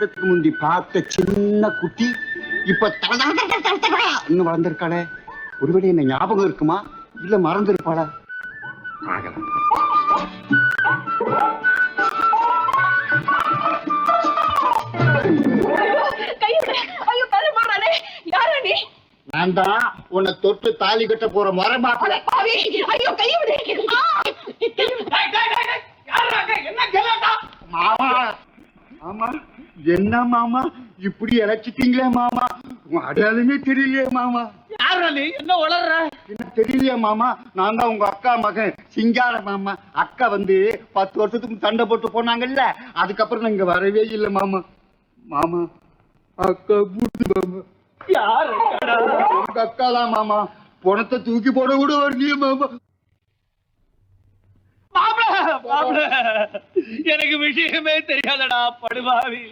வருஷத்துக்கு முந்தி பார்த்த சின்ன குட்டி இப்ப இன்னும் வளர்ந்திருக்காளே. ஒருவேளை என்ன ஞாபகம் இருக்குமா? இல்ல ஆகலாம் யாரா நீ? நான் தான் உன்னை தொட்டு தாலி கட்ட போற முறை மாப்பிள்ள ஐயோ கை விடு. ஆ! என்ன கேளாட்டா மாமா. மாமா. என்ன மாமா? இப்படி இழைச்சிட்டீங்களே மாமா? அடையாளமே தெரியலையே மாமா. யாரா நீ என்ன வளர்ற என்ன தெரியலையே மாமா? நான் தான் உங்க அக்கா மகன் சிங்கார மாமா. அக்கா வந்து பத்து வருஷத்துக்கு சண்டை போட்டு போனாங்கல்ல அதுக்கப்புறம் நான் இங்க வரவே இல்லை மாமா. மாமா அக்கா கூட்டு மாமா. யாரு உங்க அக்கா தான் மாமா. பணத்தை தூக்கி போட கூட வரலையே மாமா. எனக்கு விஷயமே தெரியாதடா படுபாவி.